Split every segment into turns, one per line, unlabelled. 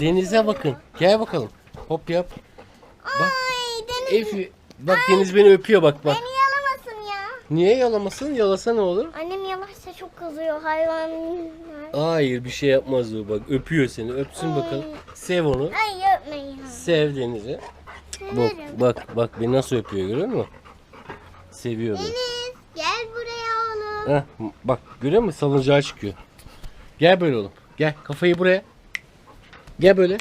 Denize bakın. Gel bakalım. Hop yap. Bak.
Ay Deniz
Efi. Bak Deniz beni öpüyor bak bak.
beni yalamasın ya.
Niye yalamasın? Yalasa ne olur?
Annem yalarsa çok kızıyor hayvanlar.
Hayır bir şey yapmaz o bak. Öpüyor seni. Öpsün bakalım. Sev onu.
Ay öpmeyin.
Sev Deniz'i. Bak
Severim.
bak bak beni nasıl öpüyor görüyor musun? Seviyor beni.
Deniz gel buraya oğlum.
Heh, bak görüyor musun? Salıncağa çıkıyor. Gel böyle oğlum. Gel kafayı buraya. Gel böyle.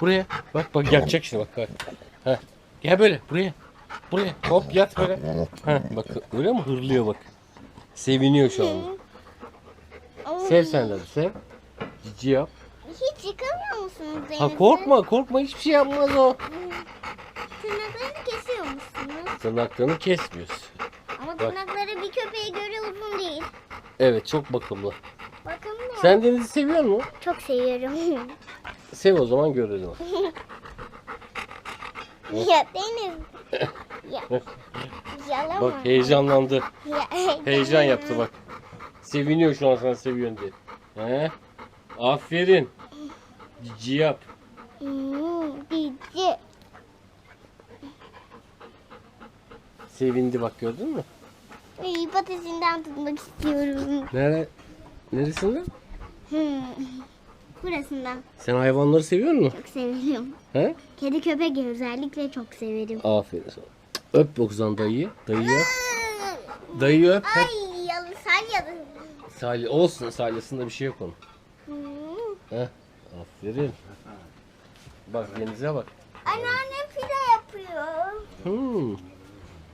Buraya. Bak bak yatacak şimdi bak. bak. Heh. Gel böyle buraya. Buraya. Hop yat böyle. Heh, bak görüyor musun? Hırlıyor bak. Seviniyor şu anda. Sev sen de sev. Cici yap.
Hiç yıkamıyor musunuz Deniz'i?
Ha korkma korkma hiçbir şey yapmaz o.
Tırnaklarını kesiyor musunuz?
Tırnaklarını kesmiyoruz.
Ama tırnakları bir köpeğe göre uzun değil.
Evet çok bakımlı. Sen Deniz'i seviyor musun?
Çok seviyorum.
Sev o zaman görelim.
ya Deniz. ya. Yalama.
Bak heyecanlandı. Heyecan yaptı bak. Seviniyor şu an sana seviyorsun diye. He? Aferin. Cici yap.
Hmm, cici.
Sevindi bak gördün mü?
Ay, patisinden tutmak istiyorum.
Nere? Neresinden?
Hmm. Burasından
Sen hayvanları seviyor musun?
çok severim.
He?
Kedi köpek özellikle çok severim.
Aferin sana. Öp zaman dayıyı. Dayıyı öp. Dayıyı öp.
Ay yalı salyalı.
Salya olsun salyasında bir şey yok onun.
Hmm.
He? Aferin. Bak denize bak.
Anneannem pide yapıyor.
Hmm.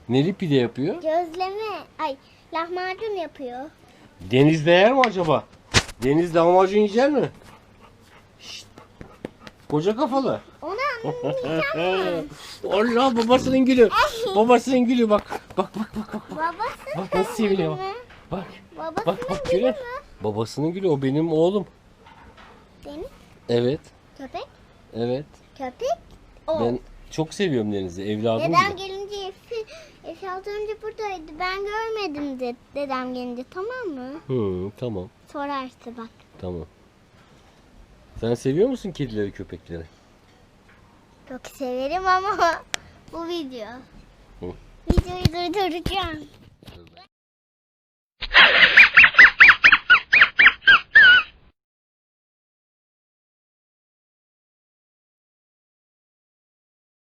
Neli pide yapıyor?
Gözleme. Ay lahmacun yapıyor.
Denizde yer mi acaba? Denizde lahmacun yiyecek mi? Şşt. Koca kafalı.
Onu anlayacağım.
Allah babasının gülü. babasının gülü bak. Bak bak bak bak.
Babası
Bak nasıl seviniyor bak. Bak.
Babasının
Bak bak
gülü?
Babasının gülü o benim oğlum.
Deniz
Evet.
köpek.
Evet.
Köpek. O.
Ben çok seviyorum Deniz'i. Evladım
Dedem
gibi.
Buradaydı. Ben görmedim de dedem gelince tamam mı?
Hı, tamam.
Sorarsa bak.
Tamam. Sen seviyor musun kedileri, köpekleri?
Çok severim ama bu video.
Hı.
Videoyu durduracağım.